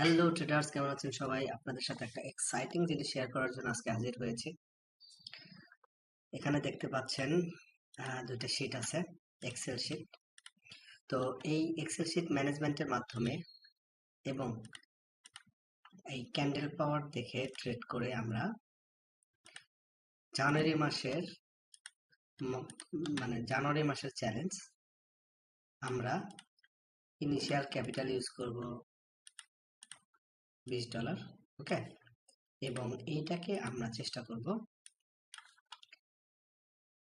Hello traders কেমন আছেন সবাই? আপনাদের সাথে একটা এক্সাইটিং জিনিস শেয়ার করার জন্য আজকে হাজির হয়েছি। এখানে দেখতে পাচ্ছেন দুইটা শিট আছে এক্সেল শিট তো এই এক্সেল শিট ম্যানেজমেন্টের মাধ্যমে এবং এই ক্যান্ডেল পাওয়ার দেখে ট্রেড করে আমরা জানুয়ারি মাসের মানে জানুয়ারি মাসের চ্যালেঞ্জ আমরা ইনিশিয়াল ক্যাপিটাল ইউজ করব বিশ ডলার, ওকে? এবং এইটাকে আমরা চেষ্টা করব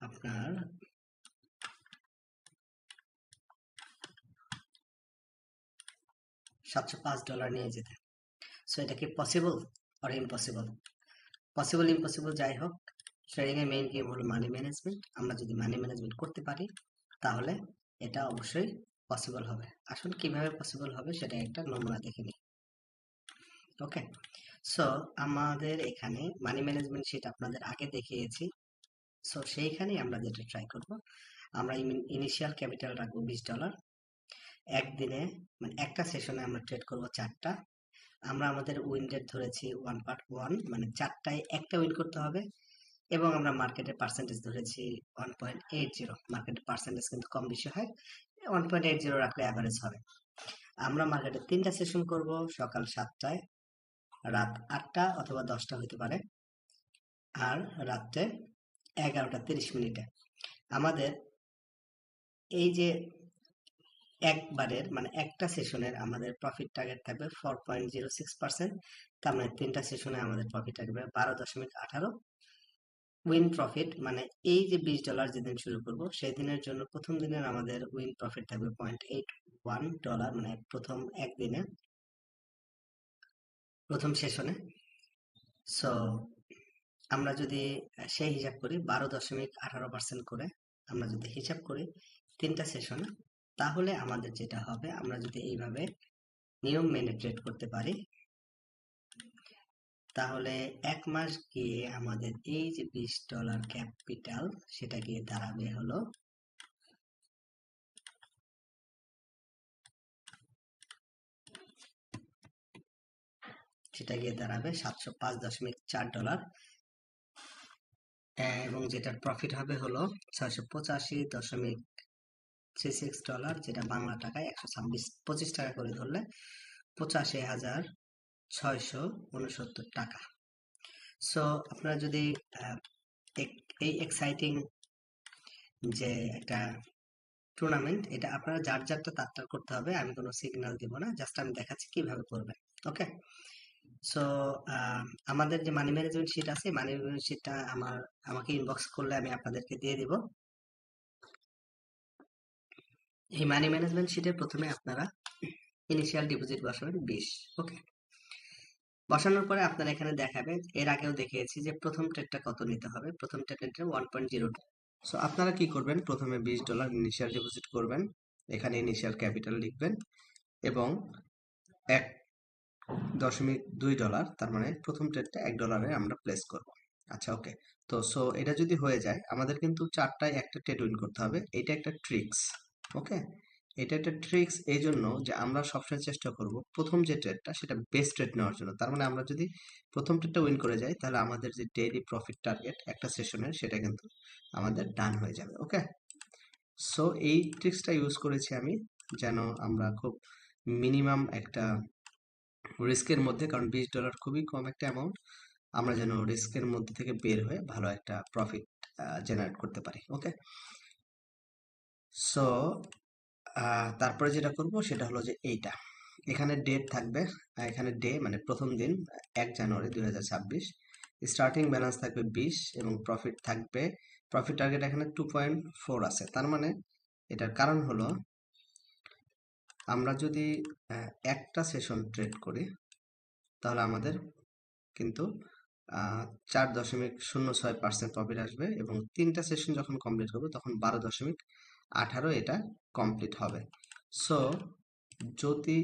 আপনার সাতশো পাঁচ ডলার নিয়ে যেতে। সো এটা কি পসিবল আর ইম্পসিবল পসিবল ইম্পসিবল যাই হোক ট্রেডিং এর মেইন গেম হলো মানি ম্যানেজমেন্ট আমরা যদি মানি ম্যানেজমেন্ট করতে পারি, তাহলে এটা অবশ্যই পসিবল হবে। আসলে কীভাবে পসিবল হবে সেটা একটা নমুনা দেখে নিই। ওকে সো আমাদের এখানে মানি ম্যানেজমেন্ট শিট আপনাদের আগে দেখিয়েছি। সো সেইখানেই আমরা যেটা ট্রাই করব, আমরা ইনিশিয়াল ক্যাপিটাল রাখব বিশ ডলার একদিনে মানে একটা সেশনে আমরা ট্রেড করব চারটা। আমরা আমাদের উইন রেট ধরেছি ওয়ান পার্ট ওয়ান মানে চারটায় একটা উইন করতে হবে। এবং আমরা মার্কেটের পার্সেন্টেজ ধরেছি ওয়ান পয়েন্ট এইট জিরো মার্কেটের পার্সেন্টেজ কিন্তু কম বেশি হয় ওয়ান পয়েন্ট এইট জিরো রাখলে অ্যাভারেজ হবে। আমরা মার্কেটে তিনটা সেশন করব সকাল সাতটায়। রাত আটটা অথবা দশটা হতে পারে। আর রাত্রে এগারোটা তিরিশ মিনিটে। আমাদের এই যে একবারের মানে একটা সেশনের আমাদের প্রফিট টার্গেট থাকবে four point zero six percent তার মানে তিনটা সেশনে আমাদের প্রফিট থাকবে বারো দশমিক আঠারো। উইন প্রফিট মানে এই যে বিশ ডলার যেদিন শুরু করব সেই দিনের জন্য প্রথম দিনের আমাদের উইন প্রফিট থাকবে পয়েন্ট এইট ওয়ান ডলার মানে প্রথম একদিনে। প্রথম সেশনে। সো আমরা যদি সেই হিসাব করি, বারো দশমিক আঠারো পার্সেন্ট করে আমরা যদি হিসাব করি তিনটা সেশনে, তাহলে আমাদের যেটা হবে, আমরা যদি এইভাবে নিয়ম মেনে ট্রেড করতে পারি, তাহলে এক মাস গিয়ে আমাদের এই যে বিশ ডলার ক্যাপিটাল সেটা গিয়ে দাঁড়াবে হলো সেটা গিয়ে দাঁড়াবে সাতশো পাঁচ দশমিক চার ডলার। এবং যেটার প্রফিট হবে হলো ছয়শো পঁচাশি দশমিক থ্রি সিক্স ডলার, যেটা বাংলা টাকায় একশো ছাব্বিশ, পঁচিশ টাকা করে ধরলে পঁচাশি হাজার ছয়শো উনসত্তর টাকা। সো আপনারা যদি এই এক্সাইটিং যে একটা টুর্নামেন্ট এটা আপনারা যার যারটা তার করতে হবে, আমি কোনো সিগন্যাল দিব না জাস্ট আমি দেখাচ্ছি কীভাবে করবেন ওকে সো আমাদের যে মানি ম্যানেজমেন্ট শিট আছে মানি ম্যানেজমেন্ট শিটটা আমার, আমাকে ইনবক্স করলে আমি আপনাদেরকে দিয়ে দিব। এই মানি ম্যানেজমেন্ট শিটে প্রথমে আপনারা ইনিশিয়াল ডিপোজিট বসাবেন বিশ ওকে বসানোর পরে আপনারা এখানে দেখাবে এর আগেও দেখিয়েছি যে প্রথম ট্রেডটা কত নিতে হবে, প্রথম ট্রেডটা one point zero two so আপনারা কি করবেন? প্রথমে বিশ ডলার ইনিশিয়াল ডিপোজিট করবেন, এখানে ইনিশিয়াল ক্যাপিটাল লিখবেন এবং এক দশমিক দুই ডলার তার মানে প্রথম ট্রেডটা এক ডলারে আমরা প্লেস করব। আচ্ছা ওকে তো সো এটা যদি হয়ে যায়, আমাদের কিন্তু চারটায় একটা ট্রেড উইন করতে হবে। এটা একটা ট্রিক্স ওকে এটা একটা ট্রিক্স এই জন্য যে আমরা সবসময় চেষ্টা করব প্রথম যে ট্রেডটা সেটা বেস্ট ট্রেড নেওয়ার জন্য। তার মানে আমরা যদি প্রথম ট্রেডটা উইন করে যাই, তাহলে আমাদের যে ডেইলি প্রফিট টার্গেট একটা সেশনের সেটা কিন্তু আমাদের ডান হয়ে যাবে ওকে সো এই ট্রিক্সটা ইউজ করেছি আমি যেন আমরা খুব মিনিমাম একটা রিস্কের মধ্যে, কারণ বিশ ডলার খুবই কম একটা অ্যামাউন্ট আমরা যেন রিস্কের মধ্যে থেকে বের হয়ে ভালো একটা প্রফিট জেনারেট করতে পারি ওকে সো তারপরে যেটা করব সেটা হলো যে এইটা। এখানে ডেট থাকবে এখানে ডে মানে প্রথম দিন, এক জানুয়ারি দুই হাজার ছাব্বিশ। স্টার্টিং ব্যালেন্স থাকবে বিশ এবং প্রফিট থাকবে প্রফিট টার্গেট এখানে টু পয়েন্ট ফোর আছে। তার মানে এটার কারণ হলো আমরা যদি একটা সেশন ট্রেড করি, তাহলে আমাদের কিন্তু চার দশমিক শূন্য ছয় পার্সেন্ট প্রফিট আসবে এবং তিনটা সেশন যখন কমপ্লিট করব তখন বারো দশমিক আঠারো এটা কমপ্লিট হবে। সো যদি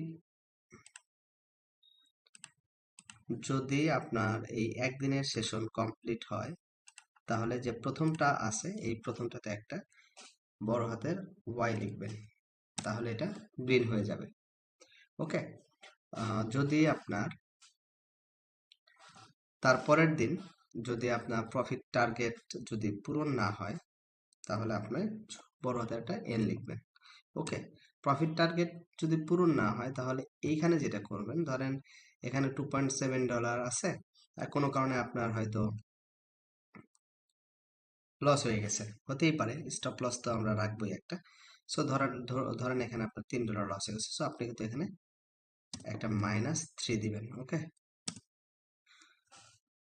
যদি আপনার এই একদিনের সেশন কমপ্লিট হয়, তাহলে যে প্রথমটা আছে, এই প্রথমটাতে একটা বড় হাতের ওয়াই লিখবেন। তাহলে এটা গ্রিন হয়ে যাবে। ওকে? যদি আপনার তারপরের দিন যদি আপনার প্রফিট টার্গেট যদি পূরণ না হয়, তাহলে আপনি বড় হাতে একটা এন লিখবেন। ওকে? প্রফিট টার্গেট যদি পূরণ না হয়, তাহলে এইখানে যেটা করবেন, ধরেন এখানে টু পয়েন্ট সেভেন ডলার আছে, আর কোনো কারণে আপনার হয়তো লস হয়ে গেছে। হতেই পারে স্টপ লস তো আমরা রাখবোই একটা। সো ধরেন, ধর- ধরেন এখানে আপনার তিন ডলার লস হয়ে গেছে। সো আপনি কিন্তু এখানে একটা মাইনাস থ্রি দিবেন ওকে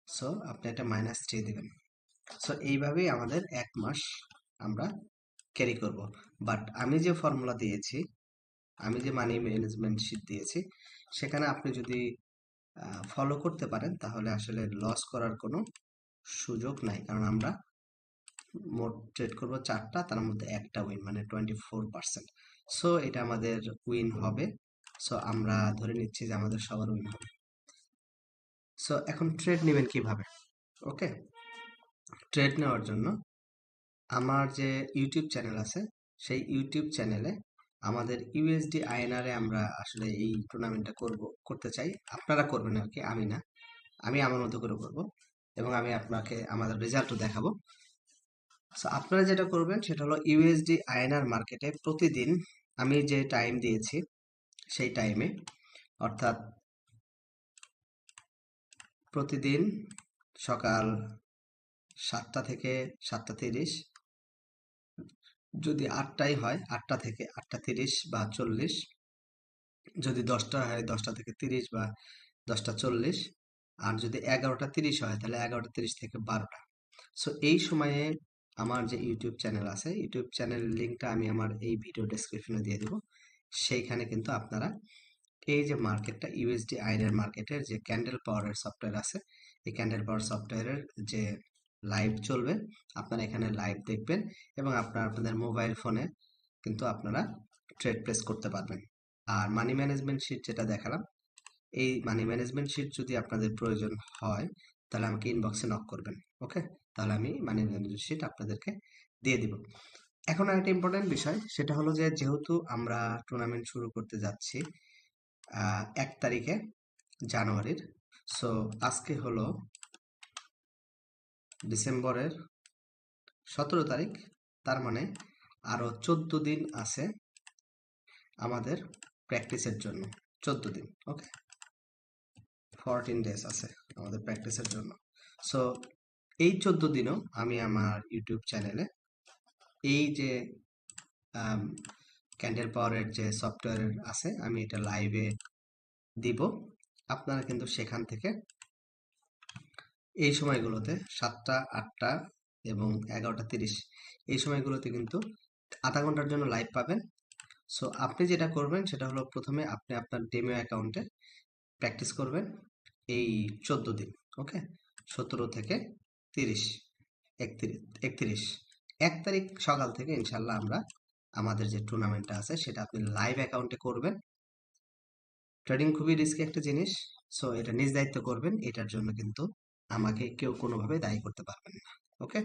সো আপনি একটা মাইনাস থ্রি দিবেন। সো এইভাবেই আমাদের এক মাস আমরা ক্যারি করব। বাট আমি যে ফর্মুলা দিয়েছি, আমি যে মানি ম্যানেজমেন্ট শিট দিয়েছি, সেখানে আপনি যদি ফলো করতে পারেন, তাহলে আসলে লস করার কোনো সুযোগ নাই। কারণ আমরা মোট ট্রেড করব চারটা, তার মধ্যে একটা উইন মানে টোয়েন্টি ফোর পার্সেন্ট সো এটা আমাদের উইন হবে। সো আমরা ধরে নিচ্ছি যে আমাদের সবার উইন হবে। সো এখন ট্রেড নেবেন কীভাবে? ওকে ট্রেড নেওয়ার জন্য আমার যে ইউটিউব চ্যানেল আছে, সেই ইউটিউব চ্যানেলে আমাদের ইউএসডি আইএনআরে আমরা আসলে এই টুর্নামেন্টটা করব, করতে চাই। আপনারা করবেন আর কি, আমি না। আমি আমার মতো করে করব এবং আমি আপনাকে, আমাদের রেজাল্টও দেখাবো। সো আপনারা যেটা করবেন, সেটা হলো ইউএসডি আইএনআর মার্কেটে প্রতিদিন আমি যে টাইম দিয়েছি, সেই টাইমে অর্থাৎ প্রতিদিন সকাল সাতটা থেকে সাতটা তিরিশ, যদি আটটাই হয়, আটটা থেকে আটটা তিরিশ বা চল্লিশ, যদি দশটা হয়, দশটা থেকে তিরিশ বা দশটা চল্লিশ, আর যদি এগারোটা তিরিশ হয়, তাহলে এগারোটা তিরিশ থেকে বারোটা। সো এই সময়ে আমার যে ইউটিউব চ্যানেল আছে ইউটিউব চ্যানেল লিঙ্কটা আমি আমার এই ভিডিও ডেসক্রিপশনে দিয়ে দেবো। সেইখানে কিন্তু আপনারা এই যে মার্কেটটা ইউএসডি আইনের মার্কেটের যে ক্যান্ডেল পাওয়ারের সফটওয়্যার আছে, এই ক্যান্ডেল পাওয়ার সফটওয়্যারের যে লাইভ চলবে, আপনারা এখানে লাইভ দেখবেন এবং আপনার আপনাদের মোবাইল ফোনে কিন্তু আপনারা ট্রেড প্লেস করতে পারবেন। আর মানি ম্যানেজমেন্ট শিট যেটা দেখালাম, এই মানি ম্যানেজমেন্ট শিট যদি আপনাদের প্রয়োজন হয়, তাহলে আমাকে ইনবক্সে নক করবেন ওকে তাহলে আমি মানি ম্যানেজমেন্ট শিট আপনাদেরকে দিয়ে দিব। এখন আরেকটা ইম্পর্টেন্ট বিষয়, সেটা হলো যে যেহেতু আমরা টুর্নামেন্ট শুরু করতে যাচ্ছি এক তারিখে জানুয়ারির সো আজকে হলো ডিসেম্বরের সতেরো তারিখ, তার মানে আরও চোদ্দ দিন আছে আমাদের প্র্যাকটিসের জন্য, চোদ্দ দিন ওকে ফরটিন ডেজ আছে আমাদের প্র্যাকটিসের জন্য। সো এই চোদ্দ দিনও আমি আমার ইউটিউব চ্যানেলে এই যে ক্যান্ডেল পাওয়ারের যে সফটওয়্যার আছে, আমি এটা লাইভে দিব। আপনারা কিন্তু সেখান থেকে এই সময়গুলোতে সাতটা, আটটা এবং এগারোটা তিরিশ এই সময়গুলোতে কিন্তু আধা ঘণ্টার জন্য লাইভ পাবেন। সো আপনি যেটা করবেন সেটা হলো প্রথমে আপনি আপনার ডেমো অ্যাকাউন্টে প্র্যাকটিস করবেন এই চোদ্দ দিন ওকে সতেরো থেকে তিরিশ একত্রিশ। এক তারিখ সকাল থেকে ইনশাল্লাহ আমরা আমাদের যে টুর্নামেন্টটা আছে সেটা আপনি লাইভ অ্যাকাউন্টে করবেন। ট্রেডিং খুবই রিস্কি একটা জিনিস সো এটা নিজ দায়িত্ব করবেন, এটার জন্য কিন্তু আমাকে কেউ কোনোভাবে দায়ী করতে পারবেন না ওকে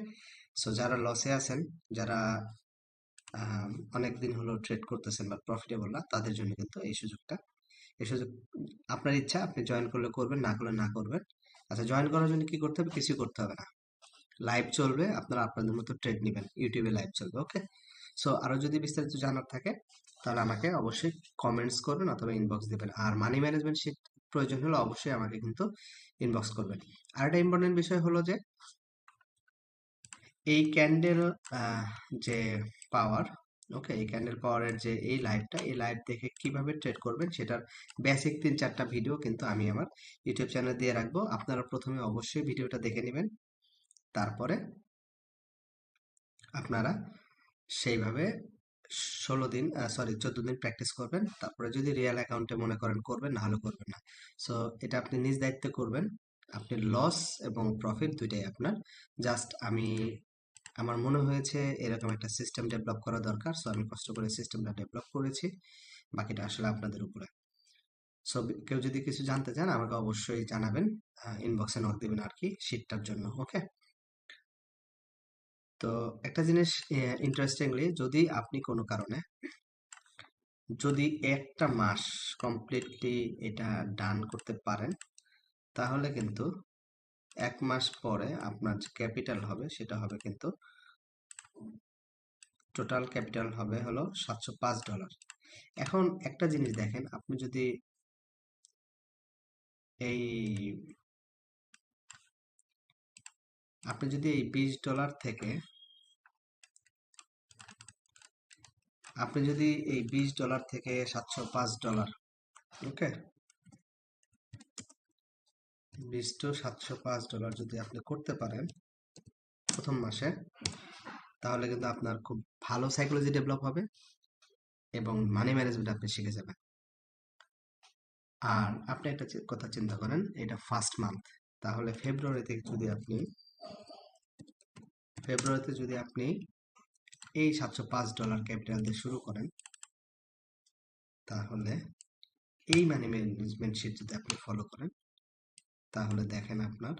সো যারা লসে আছেন, যারা অনেক দিন হলো ট্রেড করতেছেন বা প্রফিটেবল না, তাদের জন্য কিন্তু এই সুযোগটা, এই সুযোগ, আপনার ইচ্ছা, আপনি জয়েন করলে করবেন, না করলে না করবেন। আচ্ছা জয়েন করার জন্য কি করতে হবে? কিছু করতে হবে না। লাইভ চলবে, আপনারা আপনাদের মতো ট্রেড নেবেন ইউটিউবে লাইভ চলবে ওকে সো আরও যদি বিস্তারিত জানার থাকে, তাহলে আমাকে অবশ্যই কমেন্টস করবেন অথবা ইনবক্স দিবেন। আর মানি ম্যানেজমেন্ট শিট প্রয়োজন হলে অবশ্যই আমাকে কিন্তু ইনবক্স করবেন। আর একটা ইম্পর্টেন্ট বিষয় হলো যে, এই ক্যান্ডেল যে পাওয়ার ওকে এই ক্যান্ডেল পাওয়ারের যে এই লাইভটা এই লাইভ দেখে কীভাবে ট্রেড করবেন সেটার বেসিক তিন চারটা ভিডিও কিন্তু আমি আমার ইউটিউব চ্যানেলে দিয়ে রাখব। আপনারা প্রথমে অবশ্যই ভিডিওটা দেখে নেবেন। তারপরে আপনারা সেইভাবে ষোলো দিন সরি চোদ্দ দিন প্র্যাকটিস করবেন। তারপরে যদি রিয়েল অ্যাকাউন্টে মনে করেন করবেন না হলে করবেন না। সো এটা আপনি নিজ দায়িত্বে করবেন। আপনি লস এবং প্রফিট দুইটাই আপনার। জাস্ট আমি, আমার মনে হয়েছে এরকম একটা সিস্টেম ডেভেলপ করা দরকার। সো আমি কষ্ট করে সিস্টেমটা ডেভেলপ করেছি। বাকিটা আসলে আপনাদের উপরে। সো কেউ যদি কিছু জানতে চান, আমাকে অবশ্যই জানাবেন। ইনবক্সে নক দিবেন আর কি শীটটার জন্য ওকে তো একটা জিনিস ইন্টারেস্টিংলি যদি আপনি কোনো কারণে যদি একটা মাস কমপ্লিটলি এটা ডান করতে পারেন, তাহলে কিন্তু এক মাস পরে আপনার যে ক্যাপিটাল হবে সেটা হবে কিন্তু টোটাল ক্যাপিটাল হবে হলো সাতশো পাঁচ ডলার এখন একটা জিনিস দেখেন, আপনি যদি এই আপনি যদি এই বিশ ডলার থেকে আপনি যদি এই বিশ ডলার থেকে সাতশো পাঁচ ডলার, ওকে? বিশ টু সাতশো পাঁচ ডলার যদি আপনি করতে পারেন প্রথম মাসে, তাহলে কিন্তু আপনার খুব ভালো সাইকোলজি ডেভেলপ হবে এবং মানি ম্যানেজমেন্ট আপনি শিখে যাবেন। আর আপনি একটা কথা চিন্তা করেন, এটা ফার্স্ট মান্থ তাহলে ফেব্রুয়ারিতে যদি আপনি ফেব্রুয়ারিতে যদি আপনি এই সাতশো পাঁচ ডলার ক্যাপিটাল দিয়ে শুরু করেন, তাহলে এই মানি ম্যানেজমেন্ট শিট যদি আপনি ফলো করেন, তাহলে দেখেন আপনার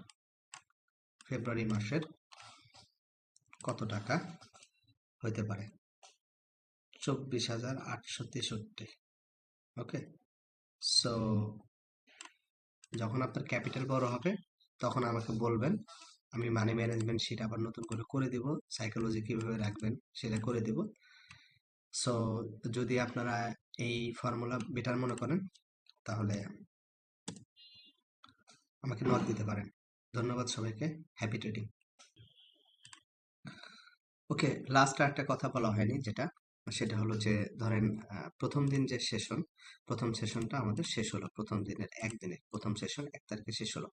ফেব্রুয়ারি মাসের কত টাকা হতে পারে? চব্বিশ হাজার আটশো তেষট্টি। ওকে সো যখন আপনার ক্যাপিটাল বড় হবে, তখন আমাকে বলবেন আমি মানি ম্যানেজমেন্ট শিট আবার নতুন করে করে দিব। সাইকোলজি কীভাবে রাখবেন সেটা করে দিব। সো যদি আপনারা এই ফর্মুলা বেটার মনে করেন, তাহলে আমাকে নক দিতে পারেন। ধন্যবাদ সবাইকে হ্যাপি ট্রেডিং ওকে লাস্ট একটা কথা বলা হয়নি যেটা। সেটা হলো যে, ধরেন প্রথম দিন যে সেশন প্রথম সেশনটা আমাদের শেষ হলো, প্রথম দিনের একদিনে, প্রথম সেশন এক তারিখে শেষ হলো।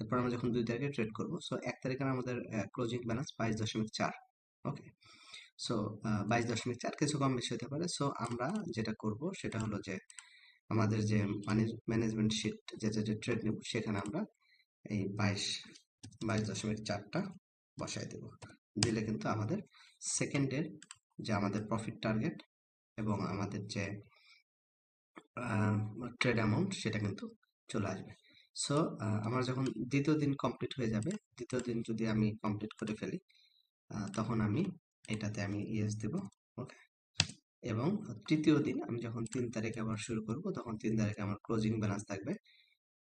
এরপর আমরা যখন দুই তারিখে ট্রেড করব সো এক তারিখে আমাদের ক্লোজিং ব্যালেন্স বাইশ দশমিক চার ওকে সো বাইশ দশমিক চার কিছু কম বেশি হতে পারে। সো আমরা যেটা করব, সেটা হলো যে, আমাদের যে মানি ম্যানেজমেন্ট শিট যেটা যে ট্রেড নেব, সেখানে আমরা এই বাইশ বাইশ দশমিক চারটা বসাই দেব। দিলে কিন্তু আমাদের সেকেন্ডের যে আমাদের প্রফিট টার্গেট এবং আমাদের যে ট্রেড অ্যামাউন্ট সেটা কিন্তু চলে আসবে। সো আমার যখন দ্বিতীয় দিন কমপ্লিট হয়ে যাবে, দ্বিতীয় দিন যদি আমি কমপ্লিট করে ফেলি তখন আমি এটাতে আমি ইয়েস দেব ওকে এবং তৃতীয় দিন আমি যখন তিন তারিখে আবার শুরু করব, তখন তিন তারিখে আমার ক্লোজিং ব্যালেন্স থাকবে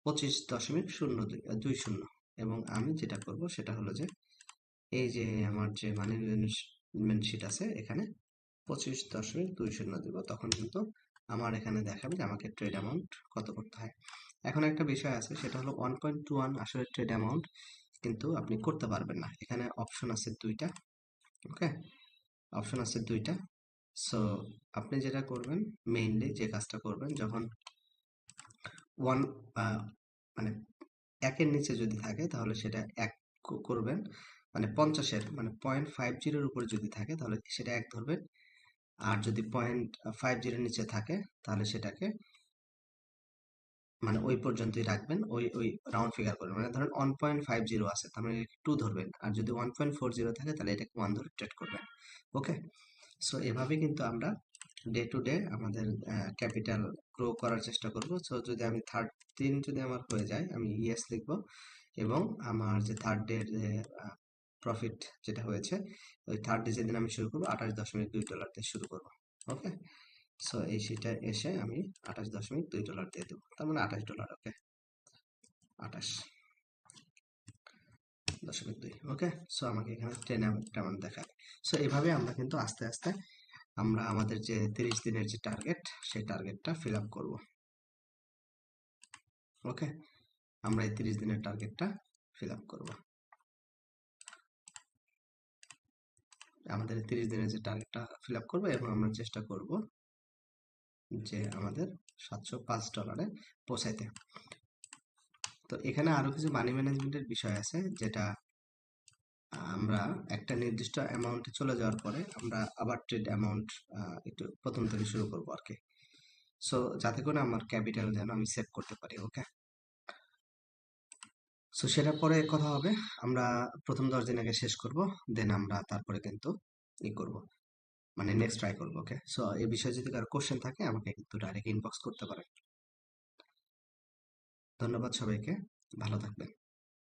পঁচিশ দশমিক শূন্য দুই শূন্য। এবং আমি যেটা করব সেটা হলো যে, এই যে আমার যে মানি ম্যানেজমেন্ট শিট আছে এখানে। পঁচিশ দশমিক দুই শূন্য দিব। তখন কিন্তু আমার এখানে দেখাবে যে আমাকে ট্রেড অ্যামাউন্ট কত করতে হয়। এখন একটা বিষয় আছে, সেটা হলো ওয়ান পয়েন্ট টু ওয়ান আসলে ট্রেড অ্যামাউন্ট কিন্তু আপনি করতে পারবেন না। এখানে অপশন আছে দুইটা ওকে অপশন আছে দুইটা। সো আপনি যেটা করবেন মেইনলি যে কাজটা করবেন, যখন ওয়ান মানে একের নিচে যদি থাকে, তাহলে সেটা এক করবেন। মানে পঞ্চাশের মানে পয়েন্ট ফাইভ জিরোর উপরে যদি থাকে তাহলে সেটা এক ধরবেন। আর যদি পয়েন্ট ফাইভ জিরোর নিচে থাকে তাহলে সেটাকে মানে ওই পর্যন্তই রাখবেন, ওই ওই রাউন্ড ফিগার করবেন মানে ধরেন ওয়ান পয়েন্ট ফাইভ জিরো আছে, তার মানে টু ধরবেন। আর যদি ওয়ান পয়েন্ট ফোর জিরো থাকে তাহলে এটাকে ওয়ান ধরে ট্রেড করবেন। ওকে সো এভাবে কিন্তু আমরা ডে টু ডে আমাদের ক্যাপিটাল গ্রো করার চেষ্টা করব। সো যদি আমি থার্ড দিন যদি আমার হয়ে যায়, আমি ইয়েস লিখব এবং আমার যে থার্ড ডে প্রফিট যেটা হয়েছে, ওই থার্ড ডে যেদিন আমি শুরু করব, আঠাশ দশমিক দুই ডলার দিয়ে শুরু করব ওকে সো এই শিটে এসে আমি আঠাশ দশমিক দুই ডলার দিয়ে দেবো, তার মানে আঠাশ ডলার ওকে আঠাশ দশমিক দুই ওকে সো আমাকে এখানে টেন অ্যামাউন্ট দেখাবে সো এভাবে আমরা কিন্তু আস্তে আস্তে আমরা আমাদের যে তিরিশ দিনের যে টার্গেট সেই টার্গেটটা ফিল আপ করব ওকে আমরা এই তিরিশ দিনের টার্গেটটা ফিল আপ করব। আমাদের তিরিশ দিনের যে টার্গেটটা ফিল আপ করব এবং আমরা চেষ্টা করব যে আমাদের সাতশো পাঁচ ডলারে পৌঁছাইতে। তো এখানে আরও কিছু মানি ম্যানেজমেন্টের বিষয় আছে, যেটা আমরা একটা নির্দিষ্ট অ্যামাউন্টে চলে যাওয়ার পরে আমরা আবার ট্রেড অ্যামাউন্ট একটু প্রথম থেকে শুরু করব আর কি সো যাতে করে আমার ক্যাপিটাল যেন আমি সেভ করতে পারি ওকে সো সেটা পরে কথা হবে। আমরা প্রথম দশ দিন আগে শেষ করব দেন আমরা তারপরে কিন্তু ই করব। মানে নেক্সট ট্রাই করব ওকে সো এই বিষয়ে যদি কারও কোশ্চেন থাকে, আমাকে কিন্তু ডাইরেক্ট ইনবক্স করতে পারেন। ধন্যবাদ সবাইকে, ভালো থাকবেন।